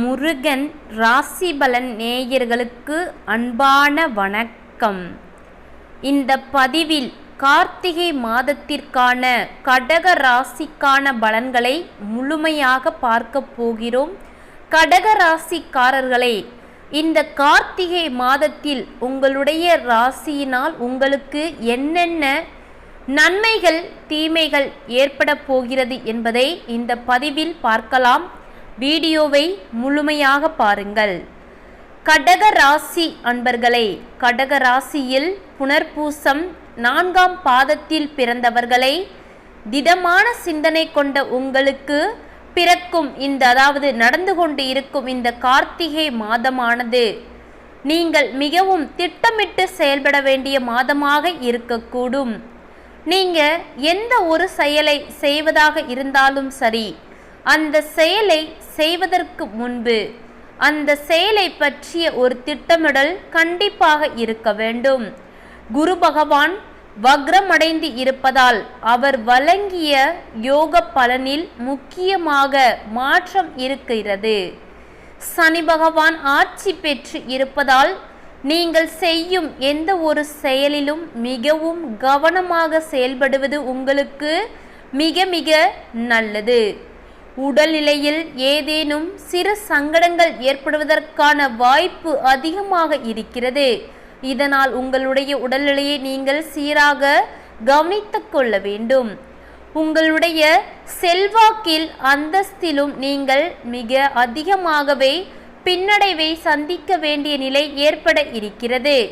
முருகன் ராசி பலன் நேயர்களுக்கு அன்பான வணக்கம். இந்த பதிவில் கார்த்திகை மாதத்திற்கான கடக ராசிக்கான பலன்களை முழுமையாக பார்க்க போகிறோம். கடக ராசிக்காரர்களே இந்த கார்த்திகை மாதத்தில் உங்களுடைய ராசியினால் உங்களுக்கு என்னென்ன நன்மைகள் தீமைகள் ஏற்பட போகிறது என்பதை இந்த பதிவில் பார்க்கலாம். வீடியோவை முழுமையாக பாருங்கள். கடக ராசி அன்பர்களே கடக ராசியில் புனர்பூசம் நான்காம் பாதத்தில் பிறந்தவர்களை திடமான சிந்தனை கொண்ட உங்களுக்கு பிறக்கும் இந்த அதாவது நடந்து கொண்டு இருக்கும் இந்த கார்த்திகை மாதமானது. நீங்கள் மிகவும் திட்டமிட்டு செயல்பட வேண்டிய மாதமாக இருக்கக்கூடும். நீங்கள் எந்த ஒரு செயலை செய்வதாக இருந்தாலும் சரி அந்த செயலை செய்வதற்கு முன்பு அந்த செயலை பற்றிய ஒரு திட்டமிடல் கண்டிப்பாக இருக்க வேண்டும். குரு பகவான் வக்ரமடைந்து இருப்பதால் அவர் வழங்கிய யோக பலனில் முக்கியமாக மாற்றம் இருக்கிறது. சனி பகவான் ஆட்சி பெற்று இருப்பதால் நீங்கள் செய்யும் எந்த ஒரு செயலிலும் மிகவும் கவனமாக செயல்படுவது உங்களுக்கு மிக மிக நல்லது. உடல்நிலையில் ஏதேனும் சிறு சங்கடங்கள் ஏற்படுவதற்கான வாய்ப்பு அதிகமாக இருக்கிறது. இதனால் உங்களுடைய உடல்நிலையை நீங்கள் சீராக கவனித்துக் கொள்ள வேண்டும். உங்களுடைய செல்வாக்கில் அந்தஸ்திலும் நீங்கள் மிக அதிகமாகவே பின்னடைவை சந்திக்க வேண்டிய நிலை ஏற்பட இருக்கிறது.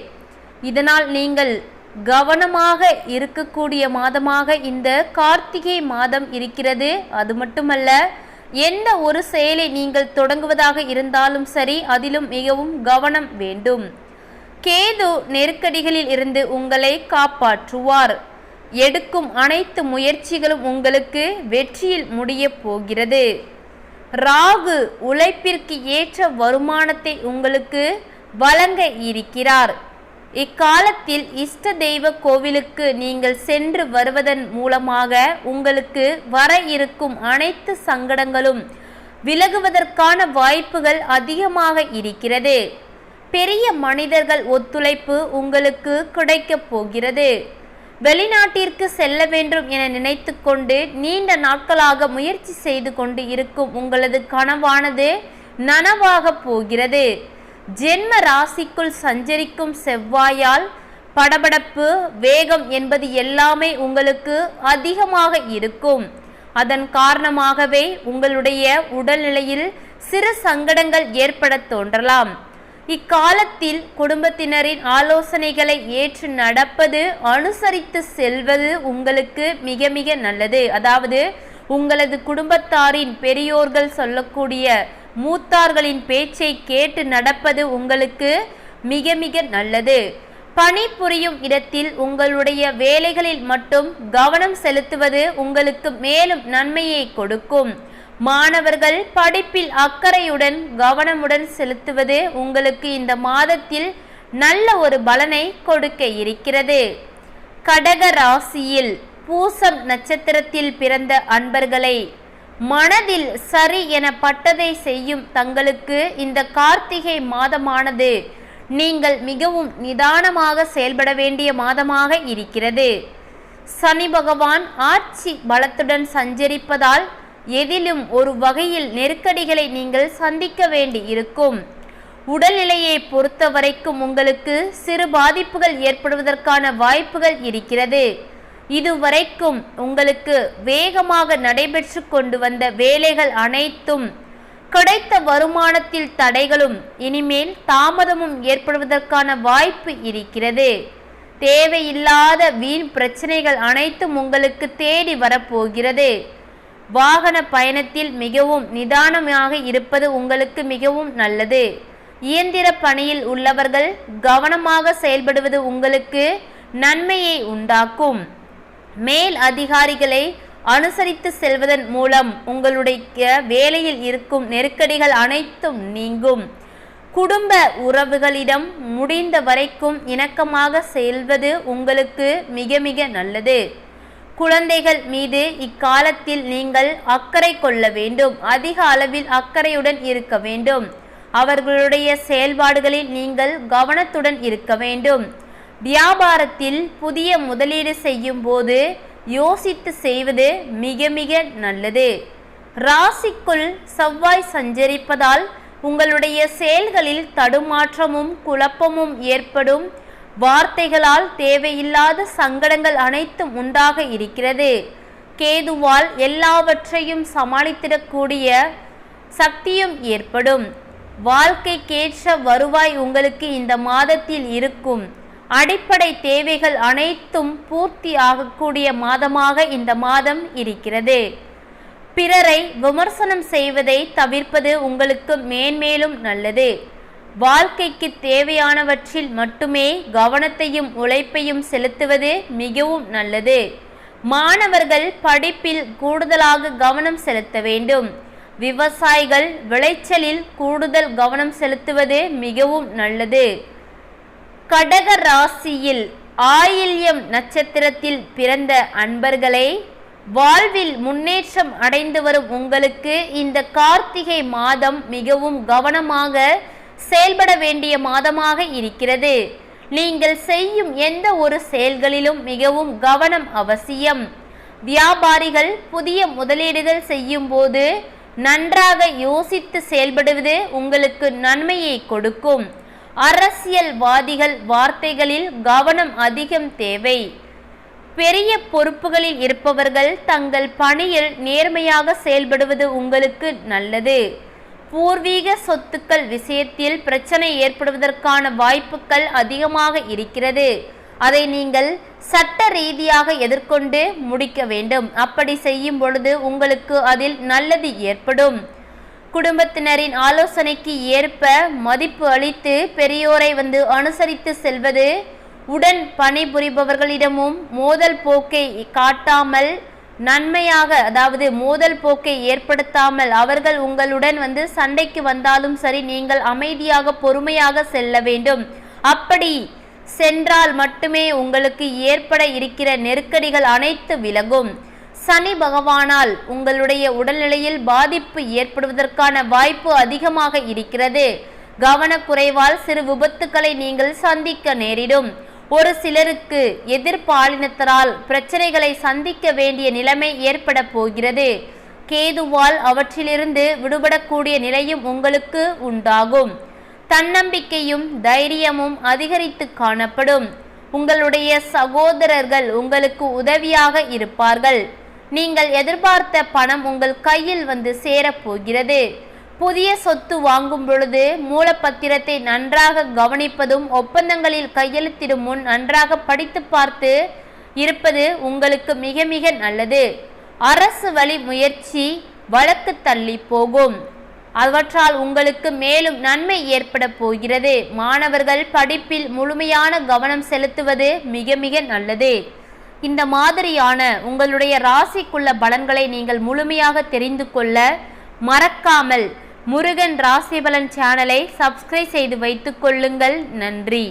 இதனால் நீங்கள் கவனமாக இருக்கக்கூடிய மாதமாக இந்த கார்த்திகை மாதம் இருக்கிறது. அது மட்டுமல்ல எந்த ஒரு செயலை நீங்கள் தொடங்குவதாக இருந்தாலும் சரி அதிலும் மிகவும் கவனம் வேண்டும். கேது நெருக்கடிகளில் இருந்து உங்களை காப்பாற்றுவார். எடுக்கும் அனைத்து முயற்சிகளும் உங்களுக்கு வெற்றியில் முடியப் போகிறது. ராகு உழைப்பிற்கு ஏற்ற வருமானத்தை உங்களுக்கு வழங்க இருக்கிறார். இக்காலத்தில் இஷ்ட தெய்வ கோவிலுக்கு நீங்கள் சென்று வருவதன் மூலமாக உங்களுக்கு வர இருக்கும் அனைத்து சங்கடங்களும் விலகுவதற்கான வாய்ப்புகள் அதிகமாக இருக்கிறது. பெரிய மனிதர்கள் ஒத்துழைப்பு உங்களுக்கு கிடைக்கப் போகிறது. வெளிநாட்டிற்கு செல்ல வேண்டும் என நினைத்து கொண்டு நீண்ட நாட்களாக முயற்சி செய்து கொண்டு இருக்கும் உங்களது கனவானது நனவாக போகிறது. ஜென்ம ராசிக்குள் சஞ்சரிக்கும் செவ்வாயால் படபடப்பு வேகம் என்பது எல்லாமே உங்களுக்கு அதிகமாக இருக்கும். அதன் காரணமாகவே உங்களுடைய உடல்நிலையில் சிறு சங்கடங்கள் ஏற்பட தோன்றலாம். இக்காலத்தில் குடும்பத்தினரின் ஆலோசனைகளை ஏற்று நடப்பது அனுசரித்து செல்வது உங்களுக்கு மிக மிக நல்லது. அதாவது உங்களது குடும்பத்தாரின் பெரியோர்கள் சொல்லக்கூடிய மூத்தார்களின் பேச்சை கேட்டு நடப்பது உங்களுக்கு மிக மிக நல்லது. பணிபுரியும் இடத்தில் உங்களுடைய வேலைகளில் மட்டும் கவனம் செலுத்துவது உங்களுக்கு மேலும் நன்மையை கொடுக்கும். மாணவர்கள் படிப்பில் அக்கறையுடன் கவனமுடன் செலுத்துவது உங்களுக்கு இந்த மாதத்தில் நல்ல ஒரு பலனை கொடுக்க இருக்கிறது. கடக ராசியில் பூசம் நட்சத்திரத்தில் பிறந்த அன்பர்களை மனதில் சரி என பட்டதை செய்யும் தங்களுக்கு இந்த கார்த்திகை மாதமானது. நீங்கள் மிகவும் நிதானமாக செயல்பட வேண்டிய மாதமாக இருக்கிறது. சனி பகவான் ஆட்சி பலத்துடன் சஞ்சரிப்பதால் எதிலும் ஒரு வகையில் நெருக்கடிகளை நீங்கள் சந்திக்க வேண்டி இருக்கும். உடல்நிலையை பொறுத்த வரைக்கும் உங்களுக்கு சிறு பாதிப்புகள் ஏற்படுவதற்கான வாய்ப்புகள் இருக்கிறது. இதுவரைக்கும் உங்களுக்கு வேகமாக நடைபெற்று கொண்டு வந்த வேலைகள் அனைத்தும் கிடைத்த வருமானத்தில் தடைகளும் இனிமேல் தாமதமும் ஏற்படுவதற்கான வாய்ப்பு இருக்கிறது. தேவையில்லாத வீண் பிரச்சனைகள் அனைத்தும் உங்களுக்கு தேடி வரப்போகிறது. வாகன பயணத்தில் மிகவும் நிதானமாக இருப்பது உங்களுக்கு மிகவும் நல்லது. இயந்திர பணியில் உள்ளவர்கள் கவனமாக செயல்படுவது உங்களுக்கு நன்மையை உண்டாக்கும். மேல் அதிகாரிகளை அனுசரித்து செல்வதன் மூலம் உங்களுடைய வேலையில் இருக்கும் நெருக்கடிகள் அனைத்தும் நீங்கும். குடும்ப உறவுகளிடம் முடிந்த வரைக்கும் இணக்கமாக செல்வது உங்களுக்கு மிக மிக நல்லது. குழந்தைகள் மீது இக்காலத்தில் நீங்கள் அக்கறை கொள்ள வேண்டும். அதிக அளவில் அக்கறையுடன் இருக்க வேண்டும். அவர்களுடைய செயல்பாடுகளில் நீங்கள் கவனத்துடன் இருக்க வேண்டும். வியாபாரத்தில் புதிய முதலீடு செய்யும் போது யோசித்து செய்வது மிக மிக நல்லது. ராசிக்குள் செவ்வாய் சஞ்சரிப்பதால் உங்களுடைய செயல்களில் தடுமாற்றமும் குழப்பமும் ஏற்படும். வார்த்தைகளால் தேவையில்லாத சங்கடங்கள் அனைத்தும் உண்டாக இருக்கிறது. கேதுவால் எல்லாவற்றையும் சமாளித்திடக்கூடிய சக்தியும் ஏற்படும். வாழ்க்கைக்கேற்ற வருவாய் உங்களுக்கு இந்த மாதத்தில் இருக்கும். அடிப்படை தேவைகள் அனைத்தும் பூர்த்தி ஆகக்கூடிய மாதமாக இந்த மாதம் இருக்கிறது. பிறரை விமர்சனம் செய்வதை தவிர்ப்பது உங்களுக்கு மேன்மேலும் நல்லது. வாழ்க்கைக்கு தேவையானவற்றில் மட்டுமே கவனத்தையும் உழைப்பையும் செலுத்துவது மிகவும் நல்லது. மாணவர்கள் படிப்பில் கூடுதலாக கவனம் செலுத்த வேண்டும். விவசாயிகள் விளைச்சலில் கூடுதல் கவனம் செலுத்துவது மிகவும் நல்லது. கடக ராசியில் ஆயில்யம் நட்சத்திரத்தில் பிறந்த அன்பர்களே வாழ்வில் முன்னேற்றம் அடைந்து வரும் உங்களுக்கு இந்த கார்த்திகை மாதம் மிகவும் கவனமாக செயல்பட வேண்டிய மாதமாக இருக்கிறது. நீங்கள் செய்யும் எந்த ஒரு செயல்களிலும் மிகவும் கவனம் அவசியம். வியாபாரிகள் புதிய முதலீடுகள் செய்யும் போது நன்றாக யோசித்து செயல்படுவது உங்களுக்கு நன்மையை கொடுக்கும். அரசியல்வாதிகள் வார்த்தைகளில் கவனம் அதிகம் தேவை. பெரிய பொறுப்புகளில் இருப்பவர்கள் தங்கள் பணியில் நேர்மையாக செயல்படுவது உங்களுக்கு நல்லது. பூர்வீக சொத்துக்கள் விஷயத்தில் பிரச்சனை ஏற்படுவதற்கான வாய்ப்புகள் அதிகமாக இருக்கிறது. அதை நீங்கள் சட்ட ரீதியாக எதிர்கொண்டு முடிக்க வேண்டும். அப்படி செய்யும் பொழுது உங்களுக்கு அதில் நல்லது ஏற்படும். குடும்பத்தினரின் ஆலோசனைக்கு ஏற்ப மதிப்பு அளித்து பெரியோரை வந்து அனுசரித்து செல்வது உடன் பணிபுரிபவர்களிடமும் மோதல் போக்கை காட்டாமல் நன்மையாக அதாவது மோதல் போக்கை ஏற்படுத்தாமல் அவர்கள் உங்களுடன் வந்து சண்டைக்கு வந்தாலும் சரி நீங்கள் அமைதியாக பொறுமையாக செல்ல வேண்டும். அப்படி சென்றால் மட்டுமே உங்களுக்கு ஏற்பட இருக்கிற நெருக்கடிகள் அனைத்து விலகும். சனி பகவானால் உங்களுடைய உடல்நிலையில் பாதிப்பு ஏற்படுவதற்கான வாய்ப்பு அதிகமாக இருக்கிறது. கவனக்குறைவால் சிறு விபத்துக்களை நீங்கள் சந்திக்க நேரிடும். ஒரு சிலருக்கு எதிர்பாலினத்தரால் பிரச்சனைகளை சந்திக்க வேண்டிய நிலைமை ஏற்பட போகிறது. கேதுவால் அவற்றிலிருந்து விடுபடக்கூடிய நிலையும் உங்களுக்கு உண்டாகும். தன்னம்பிக்கையும் தைரியமும் அதிகரித்து காணப்படும். உங்களுடைய சகோதரர்கள் உங்களுக்கு உதவியாக இருப்பார்கள். நீங்கள் எதிர்பார்த்த பணம் உங்கள் கையில் வந்து சேரப்போகிறது. புதிய சொத்து வாங்கும் பொழுது மூலப்பத்திரத்தை நன்றாக கவனிப்பதும் ஒப்பந்தங்களில் கையெழுத்திடும் முன் நன்றாக படித்து பார்த்து இருப்பது உங்களுக்கு மிக மிக நல்லது. அரசு வழி முயற்சி வழக்கு தள்ளி போகும். அவற்றால் உங்களுக்கு மேலும் நன்மை ஏற்பட போகிறது. மாணவர்கள் படிப்பில் முழுமையான கவனம் செலுத்துவது மிக மிக நல்லது. இந்த மாதிரியான உங்களுடைய ராசிக்குள்ள பலன்களை நீங்கள் முழுமையாக தெரிந்து கொள்ள மறக்காமல் முருகன் ராசிபலன் சேனலை சப்ஸ்கிரைப் செய்து வைத்துக் கொள்ளுங்கள். நன்றி.